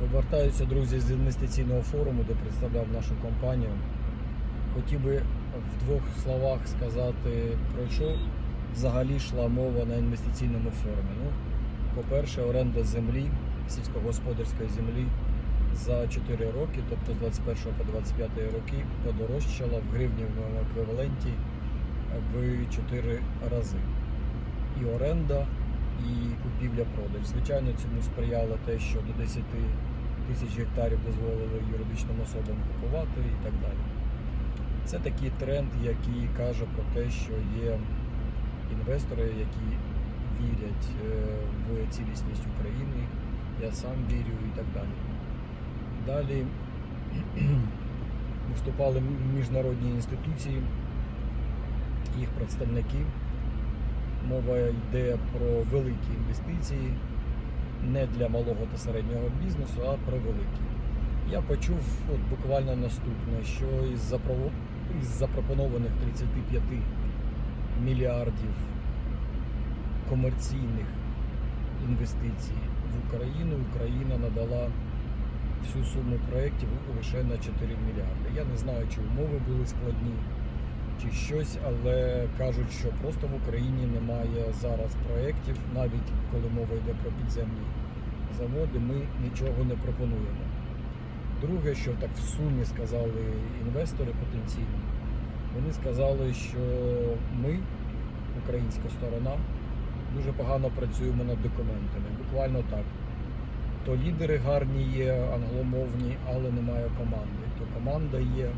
Повертаюся, друзі, з інвестиційного форуму, де представляв нашу компанію. Хотів би в двох словах сказати, про що взагалі йшла мова на інвестиційному форумі. Ну, по-перше, оренда землі, сільськогосподарської землі за 4 роки, тобто з 21 по 25 роки, подорожчала в гривневому еквіваленті в 4 рази. І оренда, і купівля-продаж. Звичайно, цьому сприяло те, що до 10 тисяч гектарів дозволили юридичним особам купувати і так далі. Це такий тренд, який каже про те, що є інвестори, які вірять е, в цілісність України. Я сам вірю і так далі. Далі виступали міжнародні інституції, їх представники. Мова йде про великі інвестиції не для малого та середнього бізнесу, а про великі. Я почув от буквально наступне, що із, із запропонованих 35 мільярдів комерційних інвестицій в Україну, Україна надала всю суму проєктів лише на 4 мільярди. Я не знаю, чи умови були складні, чи щось, але кажуть, що просто в Україні немає зараз проєктів, навіть коли мова йде про підземні заводи, ми нічого не пропонуємо. Друге, що так в сумі сказали інвестори потенційні, вони сказали, що ми, українська сторона, дуже погано працюємо над документами. Буквально так. То лідери гарні є, англомовні, але немає команди. То команда є,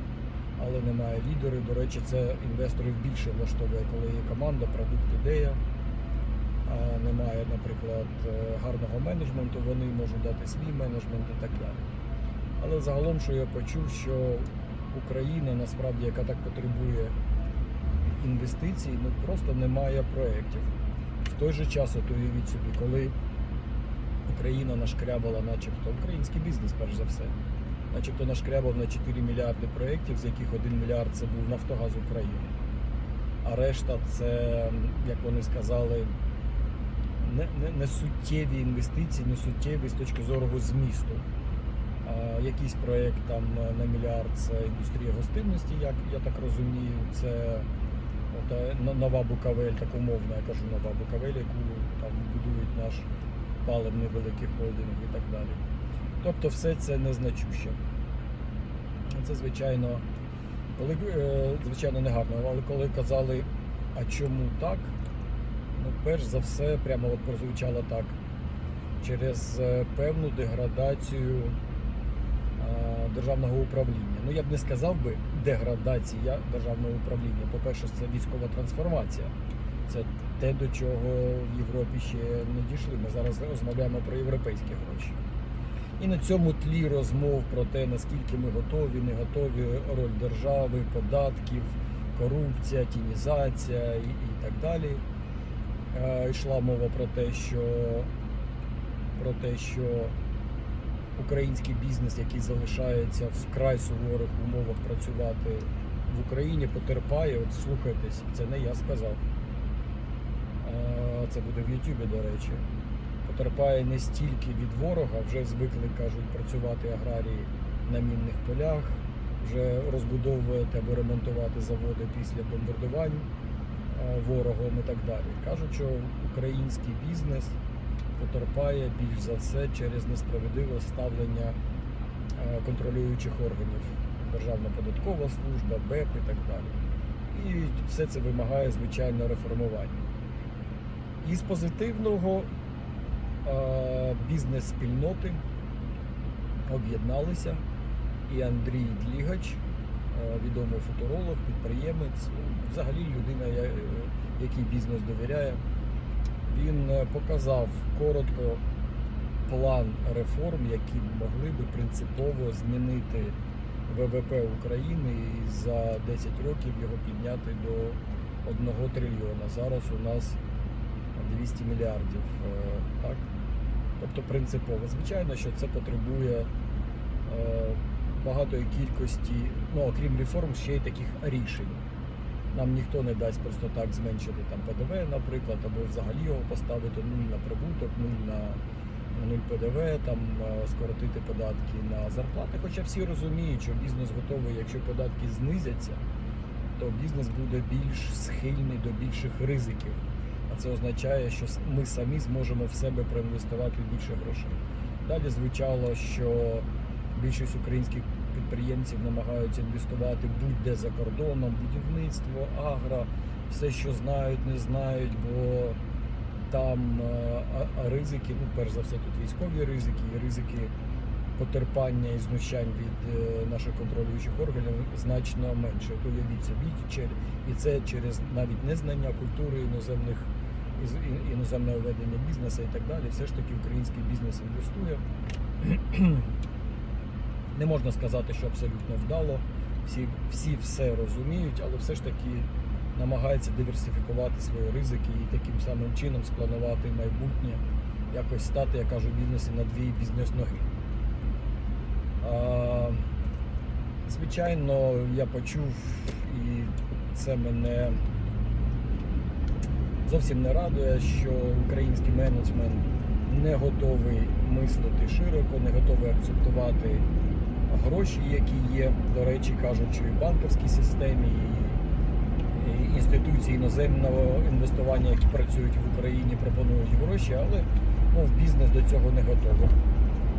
але немає лідерів. До речі, це інвесторів більше влаштовує, коли є команда, продукт, ідея. А немає, наприклад, е, гарного менеджменту, вони можуть дати свій менеджмент і так далі. Але загалом, що я почув, що Україна насправді, яка так потребує інвестицій, ну просто немає проєктів. В той же час, от уявіть собі, коли Україна нашкрябала, начебто, український бізнес, перш за все, начебто нашкрябав на 4 мільярди проєктів, з яких 1 мільярд це був Нафтогаз України. А решта це, як вони сказали, не, не, не суттєві інвестиції, не суттєві з точки зору змісту. А, якийсь проєкт там на мільярд це індустрія гостинності, як я так розумію, це от, е, нова Букавель, так умовно, я кажу нова Букавель, яку там будують наш паливний великий холдинг і так далі. Тобто все це незначуще. Це звичайно, коли е, звичайно не гарно, але коли казали, а чому так? Ну, перш за все, прямо от прозвучало так. Через е, певну деградацію державного управління. Ну я б не сказав би деградація державного управління. По-перше, це військова трансформація. Це те, до чого в Європі ще не дійшли. Ми зараз розмовляємо про європейські гроші. І на цьому тлі розмов про те, наскільки ми готові, не готові, роль держави, податків, корупція, тінізація і, і так далі. Е, йшла мова про те, що про те, що український бізнес, який залишається в вкрай суворих умовах працювати в Україні, потерпає. От слухайтесь, це не я сказав. Е, Це буде в Ютубі, до речі. Потерпає не стільки від ворога, вже звикли кажуть працювати аграрії на мінних полях, вже розбудовувати або ремонтувати заводи після бомбардувань е, ворогом і так далі. Кажуть, що український бізнес потерпає більш за все через несправедливе ставлення е, контролюючих органів. Державна податкова служба, БЕП і так далі. І все це вимагає, звичайно, реформування. Із позитивного е, бізнес-спільноти об'єдналися і Андрій Длігач, е, відомий футуролог, підприємець, ну, взагалі людина, е, який бізнес довіряє. Він е, показав коротко план реформ, які могли би принципово змінити ВВП України і за 10 років його підняти до 1 трильйона. Зараз у нас 200 мільярдів. е, Так? Тобто принципово. Звичайно, що це потребує е, багатої кількості, ну окрім реформ, ще й таких рішень. Нам ніхто не дасть просто так зменшити там ПДВ, наприклад, або взагалі його поставити нуль на прибуток, нуль на нуль ПДВ, там е, скоротити податки на зарплати. Хоча всі розуміють, що бізнес готовий, якщо податки знизяться, то бізнес буде більш схильний до більших ризиків. А це означає, що ми самі зможемо в себе проінвестувати більше грошей. Далі звучало, що більшість українських підприємців намагаються інвестувати будь-де за кордоном, будівництво, агро, все, що знають, не знають, бо там е, ризики, ну перш за все, тут військові ризики, і ризики потерпання і знущань від е, наших контролюючих органів значно менше. То уявіть собі, і це через навіть незнання культури іноземних іноземного ведення бізнесу і так далі. Все ж таки український бізнес інвестує. Не можна сказати, що абсолютно вдало. Всі, всі все розуміють, але все ж таки намагаються диверсифікувати свої ризики і таким самим чином спланувати майбутнє, якось стати, я кажу, бізнесі на дві бізнес-ноги. Звичайно, я почув, і це мене зовсім не радує, що український менеджмент не готовий мислити широко, не готовий акцептувати гроші, які є, до речі, кажуть, що і в банківській системі, і, інституції іноземного інвестування, які працюють в Україні, пропонують гроші, але ну, бізнес до цього не готовий.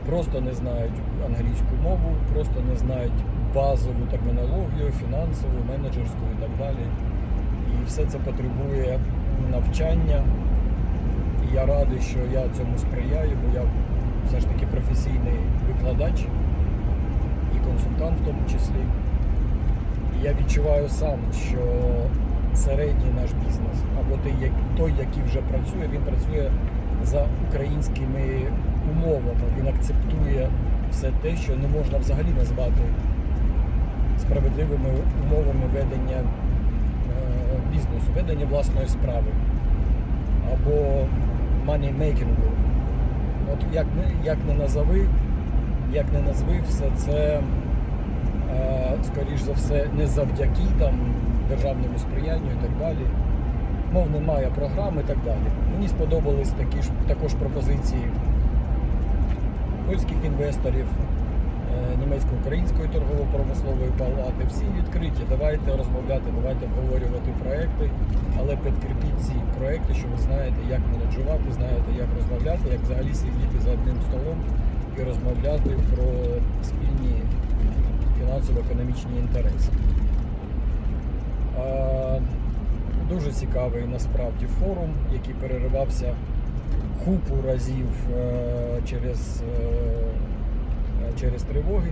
Просто не знають англійську мову, просто не знають базову термінологію, фінансову, менеджерську і так далі. І все це потребує навчання. І я радий, що я цьому сприяю, бо я все ж таки професійний викладач і консультант в тому числі. І я відчуваю сам, що середній наш бізнес, або той, який вже працює, він працює за українськими умовами. Він акцептує все те, що не можна взагалі назвати справедливими умовами ведення бізнесу, ведення власної справи або money-making. От як, як не назови, як не назви, все це, е, скоріш за все, не завдяки там, державному сприянню і так далі. Мов немає програми і так далі. Мені сподобались такі ж також пропозиції польських інвесторів, німецько-української торгово-промислової палати. Всі відкриті. Давайте розмовляти, давайте обговорювати проекти, але підкріпіть ці проекти, що ви знаєте, як менеджувати, знаєте, як розмовляти, як взагалі сидіти за одним столом і розмовляти про спільні фінансово-економічні інтереси. Дуже цікавий насправді форум, який переривався купу разів е, через, е, через тривоги.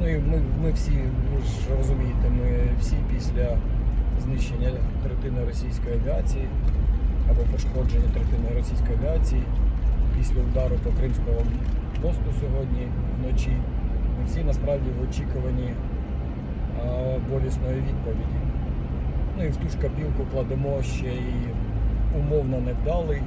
Ну і ми, ми всі, ви ж розумієте, ми всі після знищення третини російської авіації або пошкодження третини російської авіації після удару по Кримському мосту сьогодні вночі. Ми всі насправді в очікуванні а, болісної відповіді. Ну і в ту ж копілку кладемо ще й умовно невдалий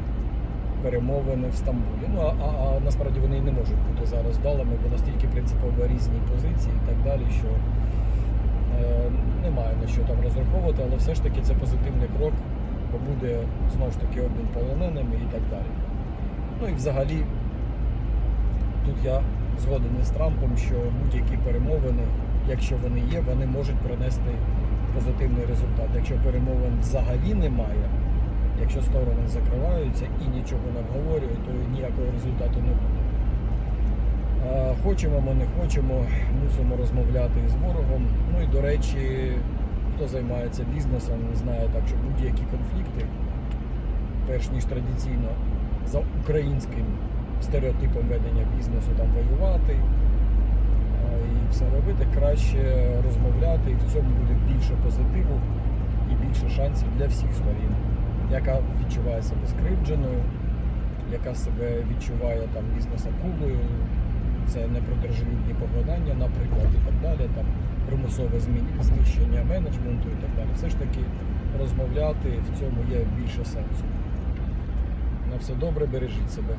перемовини в Стамбулі. Ну а, а, насправді вони і не можуть бути зараз вдалими, бо настільки принципово різні позиції і так далі, що е, немає на що там розраховувати, але все ж таки це позитивний крок, бо буде знову ж таки обмін полоненими і так далі. Ну і взагалі тут я згоден із Трампом, що будь-які перемовини, якщо вони є, вони можуть принести позитивний результат. Якщо перемовин взагалі немає, якщо сторони закриваються і нічого не обговорюють, то ніякого результату не буде. Хочемо ми не хочемо, мусимо розмовляти із ворогом. Ну і до речі, хто займається бізнесом, знає так, що будь-які конфлікти, перш ніж традиційно за українським стереотипом ведення бізнесу там воювати і все робити, краще розмовляти, і в цьому буде більше позитиву і більше шансів для всіх сторін, яка відчуває себе скривдженою, яка себе відчуває там бізнес-акулою, це не про державні погодання, наприклад, і так далі, там примусове знищення менеджменту і так далі. Все ж таки розмовляти в цьому є більше сенсу. На все добре, бережіть себе.